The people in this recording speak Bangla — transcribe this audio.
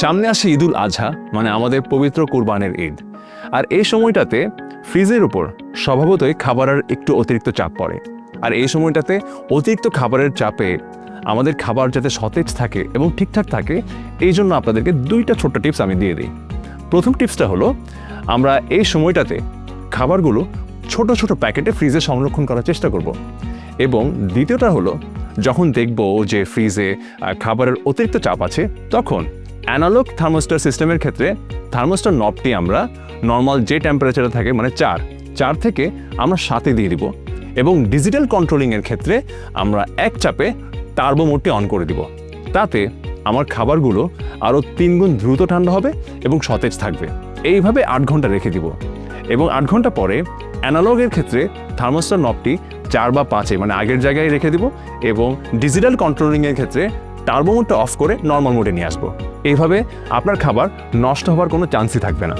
সামনে আসে ঈদুল আজহা মানে আমাদের পবিত্র কুরবানের ঈদ। আর এই সময়টাতে ফ্রিজের উপর স্বভাবতই খাবারের একটু অতিরিক্ত চাপ পড়ে। আর এই সময়টাতে অতিরিক্ত খাবারের চাপে আমাদের খাবার যাতে সতেজ থাকে এবং ঠিকঠাক থাকে, এই জন্য আপনাদেরকে দুইটা ছোট্ট টিপস আমি দিয়ে দিই। প্রথম টিপসটা হলো, আমরা এই সময়টাতে খাবারগুলো ছোট ছোট প্যাকেটে ফ্রিজে সংরক্ষণ করার চেষ্টা করব। এবং দ্বিতীয়টা হলো, যখন দেখব যে ফ্রিজে খাবারের অতিরিক্ত চাপ আছে, তখন অ্যানালগ থার্মোস্টার সিস্টেমের ক্ষেত্রে থার্মোস্টার নবটি আমরা নর্মাল যে টেম্পারেচারে থাকে মানে চার চার থেকে আমরা সাথে দিয়ে দিব এবং ডিজিটাল কন্ট্রোলিংয়ের ক্ষেত্রে আমরা এক চাপে টার্বো মোডটি অন করে দিব। তাতে আমার খাবারগুলো আরও তিনগুণ দ্রুত ঠান্ডা হবে এবং সতেজ থাকবে। এইভাবে আট ঘণ্টা রেখে দিব এবং আট ঘণ্টা পরে অ্যানালগের ক্ষেত্রে থার্মোস্টার নবটি চার বা পাঁচে মানে আগের জায়গায় রেখে দিব এবং ডিজিটাল কন্ট্রোলিংয়ের ক্ষেত্রে টার্বো মোডটা অফ করে নর্মাল মোডে নিয়ে আসব। এইভাবে আপনার খাবার নষ্ট হওয়ার কোনো চান্সই থাকবে না।